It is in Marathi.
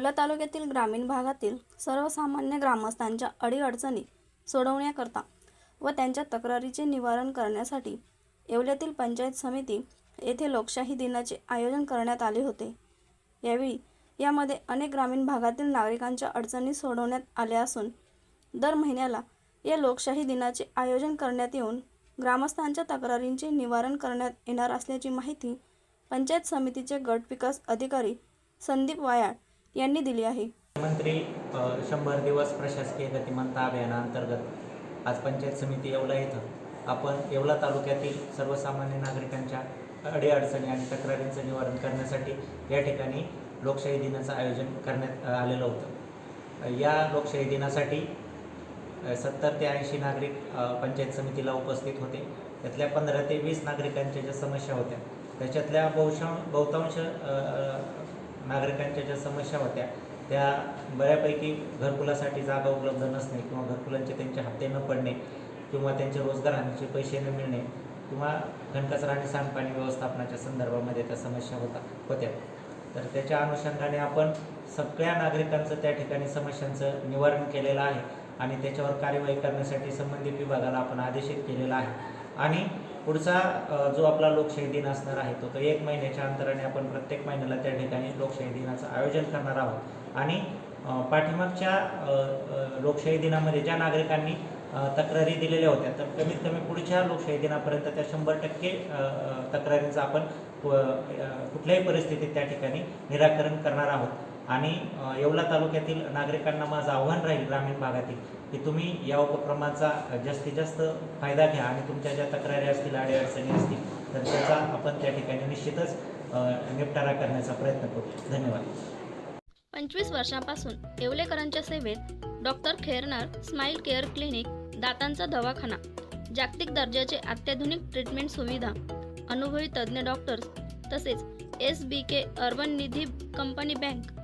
येवला तालुक्यातील ग्रामीण भागातील सर्वसामान्य ग्रामस्थांच्या अडीअडचणी सोडवण्याकरता व त्यांच्या तक्रारीचे निवारण करण्यासाठी येवल्यातील पंचायत समिती येथे लोकशाही दिनाचे आयोजन करण्यात आले होते. यावेळी यामध्ये अनेक ग्रामीण भागातील नागरिकांच्या अडचणी सोडवण्यात आल्या असून दर महिन्याला या लोकशाही दिनाचे आयोजन करण्यात येऊन ग्रामस्थांच्या तक्रारींचे निवारण करण्यात येणार असल्याची माहिती पंचायत समितीचे गट विकास अधिकारी संदीप वायाळ यांनी दिली आहे. मुख्यमंत्री शंभर दिवस प्रशासकीय गतिमानता अभियानाअंतर्गत आज पंचायत समिती येवला इथं आपण येवला तालुक्यातील सर्वसामान्य नागरिकांच्या अडीअडचणी आणि तक्रारींचं निवारण करण्यासाठी या ठिकाणी लोकशाही दिनाचं आयोजन करण्यात आलेलं होतं. या लोकशाही दिनासाठी सत्तर ते ऐंशी नागरिक पंचायत समितीला उपस्थित होते. त्यातल्या पंधरा ते वीस नागरिकांच्या ज्या समस्या होत्या त्याच्यातल्या बहुश बहुतांश नागरिकांच्या ज्या समस्या होत्या त्या बऱ्यापैकी घरकुलासाठी जागा उपलब्ध नसणे किंवा घरकुलांचे त्यांचे हप्ते न पडणे किंवा त्यांचे रोजगार हमीचे पैसे न मिळणे किंवा घनकचरा आणि सांडपाणी व्यवस्थापनाच्या संदर्भामध्ये त्या समस्या होता होत्या. तर त्याच्या अनुषंगाने आपण सगळ्या नागरिकांचं त्या ठिकाणी समस्यांचं निवारण केलेलं आहे आणि त्याच्यावर कार्यवाही करण्यासाठी संबंधित विभागाला आपण आदेशित केलेला आहे. आणि पुढचा जो आपला लोकशाही दिन असणार आहे तो तो एक महिन्याच्या अंतराने आपण प्रत्येक महिन्याला त्या ठिकाणी लोकशाही दिनाचं आयोजन करणार आहोत. आणि पाठीमागच्या लोकशाही दिनामध्ये ज्या नागरिकांनी तक्रारी दिलेल्या होत्या तर कमीत कमी पुढच्या लोकशाही दिनापर्यंत त्या शंभर टक्के अ, तक्रारींचं आपण कुठल्याही परिस्थितीत त्या ठिकाणी निराकरण करणार आहोत. आणि येवला तालुक्यातील नागरिकांना माझं आव्हान राहील ग्रामीण भागातील की तुम्ही या उपक्रमाचा जास्तीत जास्त फायदा घ्या आणि तुमच्या ज्या तक्रारी असतील अडीअडचणी असतील तर त्याचा आपण त्या ठिकाणी निश्चितच निपटारा करण्याचा प्रयत्न करू. धन्यवाद. पंचवीस वर्षांपासून येवलेकरांच्या सेवेत doctor Khernar smile care clinic दातांचा दवाखाना जागतिक दर्जाचे अत्याधुनिक ट्रीटमेंट सुविधा अनुभवी तज्ज्ञ डॉक्टर्स तसेच S B K urban Nidhi company bank